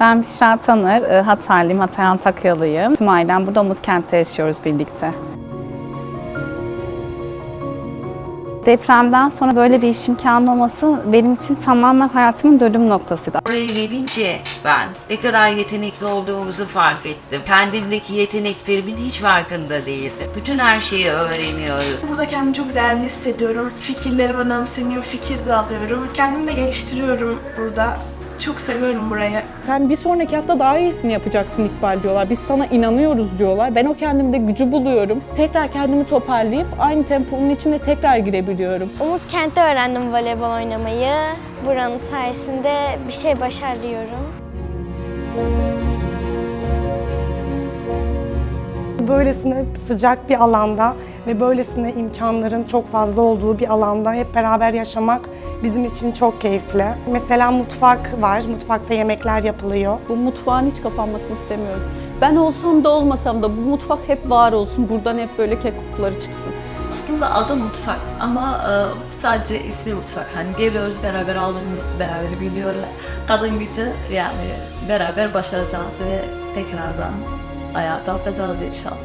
Ben Büşra Tanır, e, Hataylıyım, Hatay Antakyalıyım. Tüm ailem burada Umutkent'te yaşıyoruz birlikte. Depremden sonra böyle bir iş imkanı olması benim için tamamen hayatımın dönüm noktasıydı. Oraya gelince ben ne kadar yetenekli olduğumuzu fark ettim. Kendimdeki yeteneklerimin hiç farkında değildim. Bütün her şeyi öğreniyoruz. Burada kendimi çok değerli hissediyorum. Fikirlerim önemseniyor, fikir de alıyorum. Kendimi de geliştiriyorum burada. Çok seviyorum burayı. Sen bir sonraki hafta daha iyisini yapacaksın İkbal diyorlar. Biz sana inanıyoruz diyorlar. Ben o kendimde gücü buluyorum. Tekrar kendimi toparlayıp aynı temponun içine tekrar girebiliyorum. Umut Kent'te öğrendim voleybol oynamayı. Buranın sayesinde bir şey başarıyorum. böylesine sıcak bir alanda ve böylesine imkanların çok fazla olduğu bir alanda hep beraber yaşamak bizim için çok keyifli. Mesela mutfak var, mutfakta yemekler yapılıyor. Bu mutfağın hiç kapanmasını istemiyorum. Ben olsam da olmasam da bu mutfak hep var olsun. Buradan hep böyle kek kokuları çıksın. Aslında adı mutfak ama e, sadece ismi mutfak. Hani geliyoruz beraber alıyoruz, beraber biliyoruz. Kadın gücü yani beraber başaracağız ve tekrardan ayağa kalkacağız inşallah.